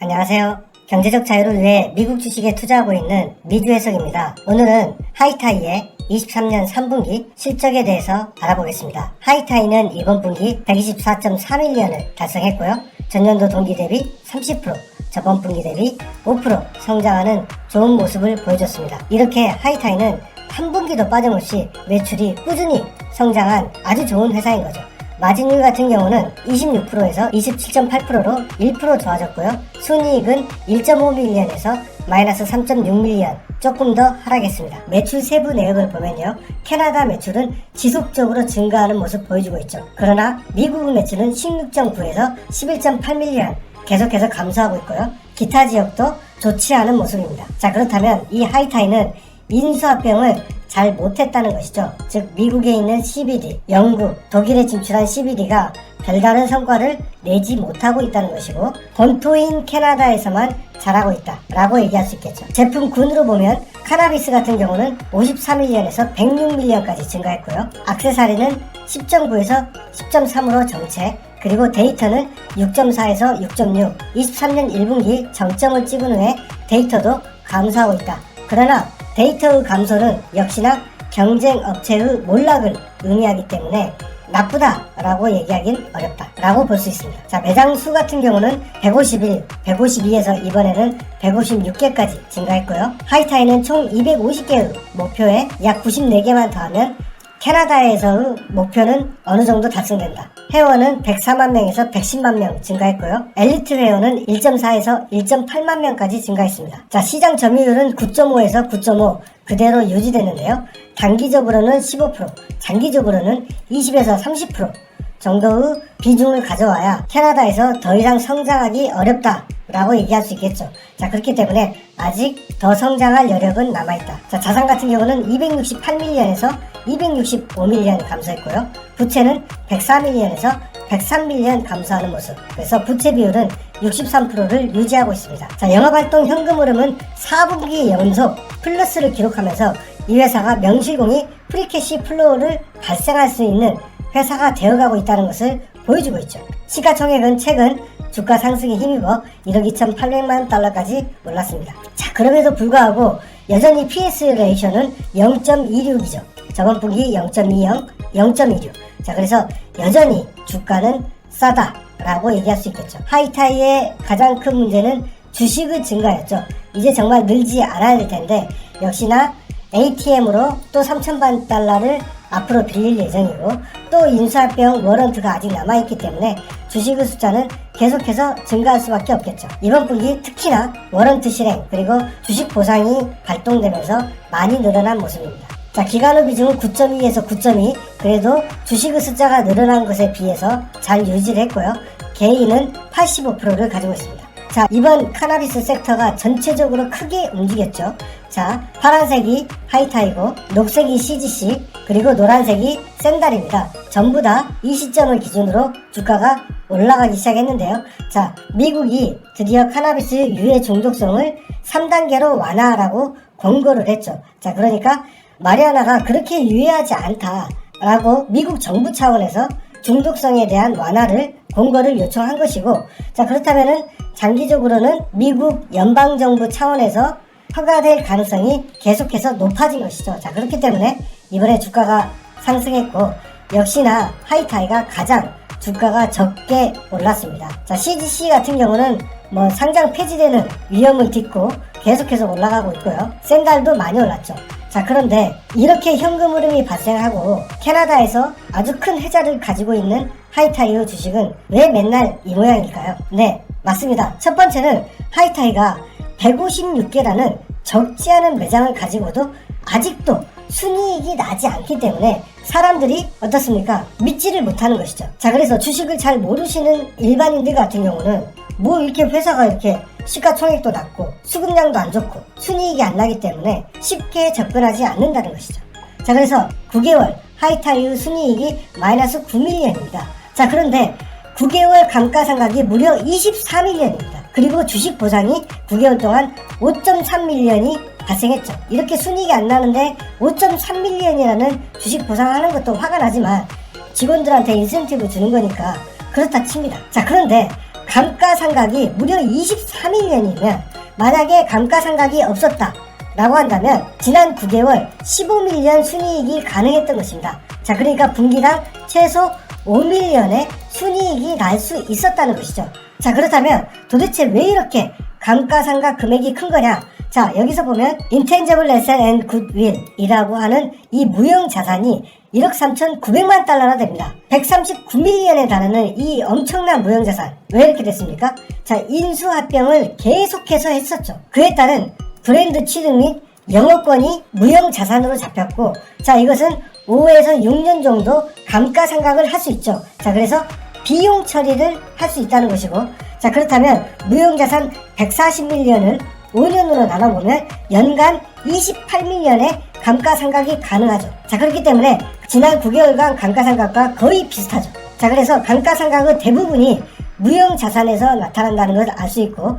안녕하세요. 경제적 자유를 위해 미국 주식에 투자하고 있는 미주 해석입니다. 오늘은 하이타이의 23년 3분기 실적에 대해서 알아보겠습니다. 하이타이는 이번 분기 124.3일년을 달성했고요. 전년도 동기 대비 30%, 저번 분기 대비 5% 성장하는 좋은 모습을 보여줬습니다. 이렇게 하이타이는 한 분기도 빠짐없이 매출이 꾸준히 성장한 아주 좋은 회사인 거죠. 마진율 같은 경우는 26%에서 27.8%로 1% 좋아졌고요. 순이익은 1.5밀리언에서 마이너스 3.6밀리언 조금 더 하락했습니다. 매출 세부 내역을 보면요. 캐나다 매출은 지속적으로 증가하는 모습 보여주고 있죠. 그러나 미국 매출은 16.9에서 11.8밀리언 계속해서 감소하고 있고요. 기타 지역도 좋지 않은 모습입니다. 자 그렇다면 이 하이타이는 인수합병을 잘 못했다는 것이죠. 즉 미국에 있는 CBD, 영국, 독일에 진출한 CBD가 별다른 성과를 내지 못하고 있다는 것이고 본토인 캐나다에서만 잘하고 있다 라고 얘기할 수 있겠죠. 제품 군으로 보면 카나비스 같은 경우는 53밀리언에서 106밀리언까지 증가했고요. 악세사리는 10.9에서 10.3으로 정체, 그리고 데이터는 6.4에서 6.6, 23년 1분기 정점을 찍은 후에 데이터도 감소하고 있다. 그러나 데이터의 감소는 역시나 경쟁 업체의 몰락을 의미하기 때문에 나쁘다라고 얘기하긴 어렵다라고 볼 수 있습니다. 자, 매장 수 같은 경우는 151, 152에서 이번에는 156개까지 증가했고요. 하이타이는 총 250개의 목표에 약 94개만 더하면 캐나다에서의 목표는 어느 정도 달성된다. 회원은 104만 명에서 110만 명 증가했고요. 엘리트 회원은 1.4에서 1.8만 명까지 증가했습니다. 자, 시장 점유율은 9.5에서 9.5 그대로 유지됐는데요. 단기적으로는 15%, 장기적으로는 20에서 30% 정도의 비중을 가져와야 캐나다에서 더 이상 성장하기 어렵다 라고 얘기할 수 있겠죠. 자, 그렇기 때문에 아직 더 성장할 여력은 남아있다. 자, 자산 같은 경우는 268밀리언에서 265밀리언 감소했고요. 부채는 104밀리언에서 103밀리언 감소하는 모습. 그래서 부채 비율은 63%를 유지하고 있습니다. 자, 영업활동 현금 흐름은 4분기 연속 플러스를 기록하면서 이 회사가 명실공히 프리캐시 플로우를 발생할 수 있는 회사가 되어가고 있다는 것을 보여주고 있죠. 시가총액은 최근 주가 상승에 힘입어 1억 2,800만 달러까지 올랐습니다. 자, 그럼에도 불구하고 여전히 PS 레이션은 0.26이죠. 저번 분기 0.20, 0.26. 자, 그래서 여전히 주가는 싸다라고 얘기할 수 있겠죠. 하이타이의 가장 큰 문제는 주식의 증가였죠. 이제 정말 늘지 않아야 될 텐데 역시나 ATM으로 또 3천만 달러를 앞으로 빌릴 예정이고 또 인수합병 워런트가 아직 남아있기 때문에 주식의 숫자는 계속해서 증가할 수밖에 없겠죠. 이번 분기 특히나 워런트 실행 그리고 주식 보상이 발동되면서 많이 늘어난 모습입니다. 자, 기간후 비중은 9.2에서 9.2 그래도 주식의 숫자가 늘어난 것에 비해서 잘 유지를 했고요. 개인은 85%를 가지고 있습니다. 자, 이번 카나비스 섹터가 전체적으로 크게 움직였죠. 자, 파란색이 하이타이고, 녹색이 CGC, 그리고 노란색이 샌달입니다. 전부 다 이 시점을 기준으로 주가가 올라가기 시작했는데요. 자, 미국이 드디어 카나비스 유해 중독성을 3단계로 완화하라고 권고를 했죠. 자, 그러니까 마리아나가 그렇게 유해하지 않다라고 미국 정부 차원에서 중독성에 대한 완화를 공고를 요청한 것이고 자 그렇다면은 장기적으로는 미국 연방 정부 차원에서 허가될 가능성이 계속해서 높아진 것이죠. 자 그렇기 때문에 이번에 주가가 상승했고 역시나 하이타이가 가장 주가가 적게 올랐습니다. 자 CGC 같은 경우는 뭐 상장 폐지되는 위험을 딛고 계속해서 올라가고 있고요. 샌달도 많이 올랐죠. 자 그런데 이렇게 현금 흐름이 발생하고 캐나다에서 아주 큰 혜자를 가지고 있는 하이타이어 주식은 왜 맨날 이 모양일까요? 네 맞습니다. 첫 번째는 하이타이가 156개라는 적지 않은 매장을 가지고도 아직도 순이익이 나지 않기 때문에 사람들이 어떻습니까? 믿지를 못하는 것이죠. 자, 그래서 주식을 잘 모르시는 일반인들 같은 경우는 뭐 이렇게 회사가 이렇게 시가총액도 낮고 수급량도 안 좋고 순이익이 안 나기 때문에 쉽게 접근하지 않는다는 것이죠. 자, 그래서 9개월 하이타이의 순이익이 마이너스 9밀리언입니다. 자, 그런데 9개월 감가상각이 무려 24밀리언입니다. 그리고 주식 보상이 9개월 동안 5.3밀리언이 발생했죠. 이렇게 순이익이 안 나는데 5.3밀리언이라는 주식 보상하는 것도 화가 나지만 직원들한테 인센티브 주는 거니까 그렇다 칩니다. 자, 그런데 감가상각이 무려 23밀리언이면 만약에 감가상각이 없었다 라고 한다면 지난 9개월 15밀리언 순이익이 가능했던 것입니다. 자 그러니까 분기당 최소 5밀리언의 순이익이 날 수 있었다는 것이죠. 자 그렇다면 도대체 왜 이렇게 감가상각 금액이 큰 거냐? 자 여기서 보면 Intangible Asset and Goodwill이라고 하는 이 무형 자산이 1억 3,900만 달러나 됩니다. 139밀리언에 달하는 이 엄청난 무형 자산 왜 이렇게 됐습니까? 자 인수합병을 계속해서 했었죠. 그에 따른 브랜드 취득 및 영업권이 무형 자산으로 잡혔고 자 이것은 5에서 6년 정도 감가상각을 할 수 있죠. 자 그래서 비용 처리를 할 수 있다는 것이고 자 그렇다면 무형자산 140밀리언을 5년으로 나눠보면 연간 28밀리언의 감가상각이 가능하죠. 자 그렇기 때문에 지난 9개월간 감가상각과 거의 비슷하죠. 자 그래서 감가상각은 대부분이 무형 자산에서 나타난다는 것을 알 수 있고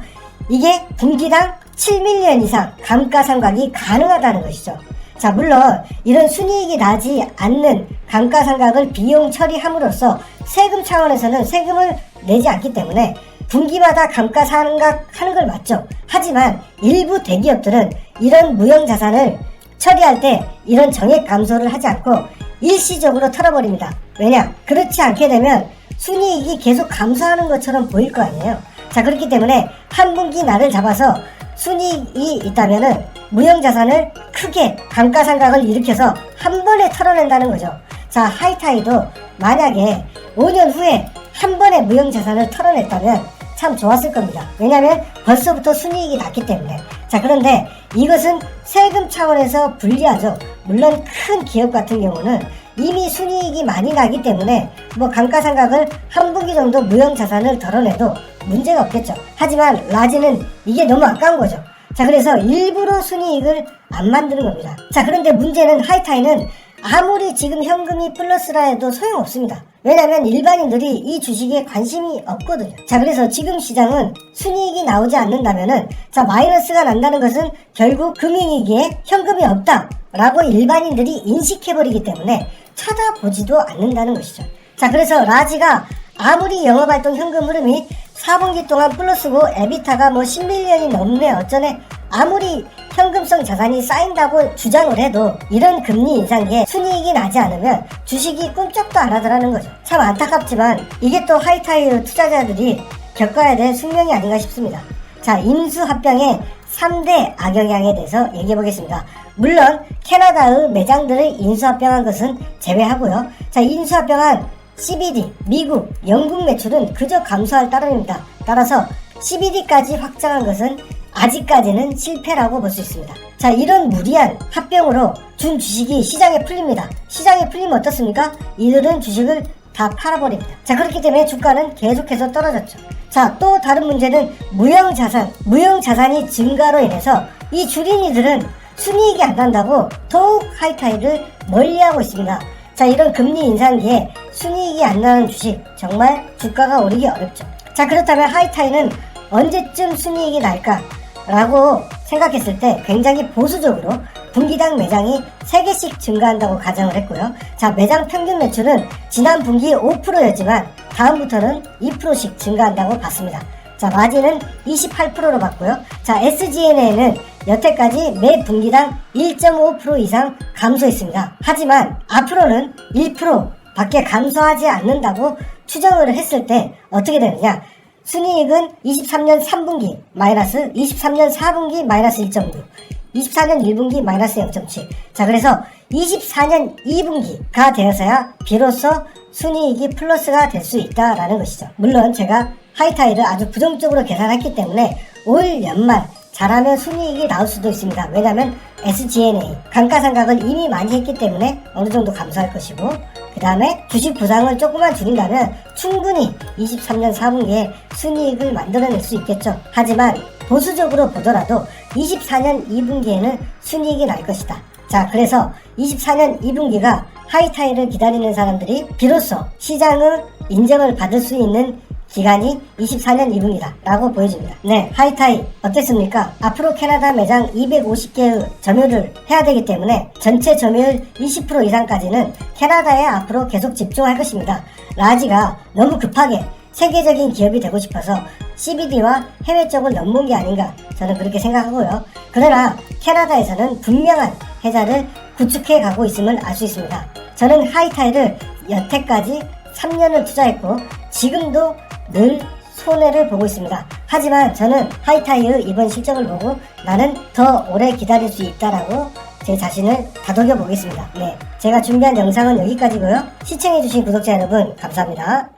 이게 분기당 7밀리언 이상 감가상각이 가능하다는 것이죠. 자, 물론 이런 순이익이 나지 않는 감가상각을 비용 처리함으로써 세금 차원에서는 세금을 내지 않기 때문에 분기마다 감가 상각 하는 걸 맞죠. 하지만 일부 대기업들은 이런 무형 자산을 처리할 때 이런 정액 감소를 하지 않고 일시적으로 털어버립니다. 왜냐? 그렇지 않게 되면 순이익이 계속 감소하는 것처럼 보일 거 아니에요. 자, 그렇기 때문에 한 분기 날을 잡아서 순이익이 있다면은 무형 자산을 크게 감가상각을 일으켜서 한 번에 털어낸다는 거죠. 자, 하이타이도 만약에 5년 후에 한 번에 무형 자산을 털어냈다면 참 좋았을 겁니다. 왜냐하면 벌써부터 순이익이 났기 때문에. 자, 그런데 이것은 세금 차원에서 불리하죠. 물론 큰 기업 같은 경우는 이미 순이익이 많이 나기 때문에 뭐 감가상각을 한 분기 정도 무형 자산을 덜어내도 문제가 없겠죠. 하지만 라지는 이게 너무 아까운 거죠. 자 그래서 일부러 순이익을 안 만드는 겁니다. 자 그런데 문제는 하이타이는 아무리 지금 현금이 플러스라 해도 소용없습니다. 왜냐하면 일반인들이 이 주식에 관심이 없거든요. 자 그래서 지금 시장은 순이익이 나오지 않는다면은 자 마이너스가 난다는 것은 결국 금융위기에 현금이 없다 라고 일반인들이 인식해버리기 때문에 쳐다보지도 않는다는 것이죠. 자 그래서 라지가 아무리 영업활동 현금 흐름이 4분기 동안 플러스고 에비타가 뭐 10밀리언이 넘네 어쩌네 아무리 현금성 자산이 쌓인다고 주장을 해도 이런 금리 인상에 순이익이 나지 않으면 주식이 꿈쩍도 안 하더라는 거죠. 참 안타깝지만 이게 또 하이타이어 투자자들이 겪어야 될 숙명이 아닌가 싶습니다. 자, 임수합병의 3대 악영향에 대해서 얘기해 보겠습니다. 물론 캐나다의 매장들을 인수합병한 것은 제외하고요. 자, 인수합병한 CBD, 미국, 영국 매출은 그저 감소할 따름입니다. 따라서 CBD까지 확장한 것은 아직까지는 실패라고 볼 수 있습니다. 자, 이런 무리한 합병으로 준 주식이 시장에 풀립니다. 시장에 풀리면 어떻습니까? 이들은 주식을 다 팔아버립니다. 자, 그렇기 때문에 주가는 계속해서 떨어졌죠. 자, 또 다른 문제는 무형자산, 무형자산이 증가로 인해서 이 주린이들은 순이익이 안 난다고 더욱 하이타이를 멀리하고 있습니다. 자, 이런 금리 인상기에 순이익이 안 나는 주식, 정말 주가가 오르기 어렵죠. 자, 그렇다면 하이타이는 언제쯤 순이익이 날까? 라고 생각했을 때 굉장히 보수적으로 분기당 매장이 3개씩 증가한다고 가정을 했고요. 자, 매장 평균 매출은 지난 분기 5%였지만 다음부터는 2%씩 증가한다고 봤습니다. 자, 마진은 28%로 봤고요. 자, SG&A는 여태까지 매 분기당 1.5% 이상 감소했습니다. 하지만 앞으로는 1% 밖에 감소하지 않는다고 추정을 했을 때 어떻게 되느냐? 순이익은 23년 3분기 마이너스 23년 4분기 마이너스 1.6 24년 1분기 마이너스 0.7 자 그래서 24년 2분기가 되어서야 비로소 순이익이 플러스가 될 수 있다라는 것이죠. 물론 제가 하이타이를 아주 부정적으로 계산했기 때문에 올 연말 잘하면 순이익이 나올 수도 있습니다. 왜냐하면 SG&A 감가상각을 이미 많이 했기 때문에 어느 정도 감소할 것이고 그 다음에 주식 부상을 조금만 줄인다면 충분히 23년 4분기에 순이익을 만들어낼 수 있겠죠. 하지만 보수적으로 보더라도 24년 2분기에는 순이익이 날 것이다. 자, 그래서 24년 2분기가 하이타이를 기다리는 사람들이 비로소 시장의 인정을 받을 수 있는 기간이 24년 2분기다 라고 보여집니다. 네, 하이타이 어땠습니까? 앞으로 캐나다 매장 250개의 점유를 해야 되기 때문에 전체 점유율 20% 이상까지는 캐나다에 앞으로 계속 집중할 것입니다. 라지가 너무 급하게 세계적인 기업이 되고 싶어서 CBD와 해외 쪽을 넘본 게 아닌가 저는 그렇게 생각하고요. 그러나 캐나다에서는 분명한 회사를 구축해 가고 있음을 알 수 있습니다. 저는 하이타이를 여태까지 3년을 투자했고 지금도 늘 손해를 보고 있습니다. 하지만 저는 하이타이의 이번 실적을 보고 나는 더 오래 기다릴 수 있다라고 제 자신을 다독여 보겠습니다. 네. 제가 준비한 영상은 여기까지고요. 시청해주신 구독자 여러분, 감사합니다.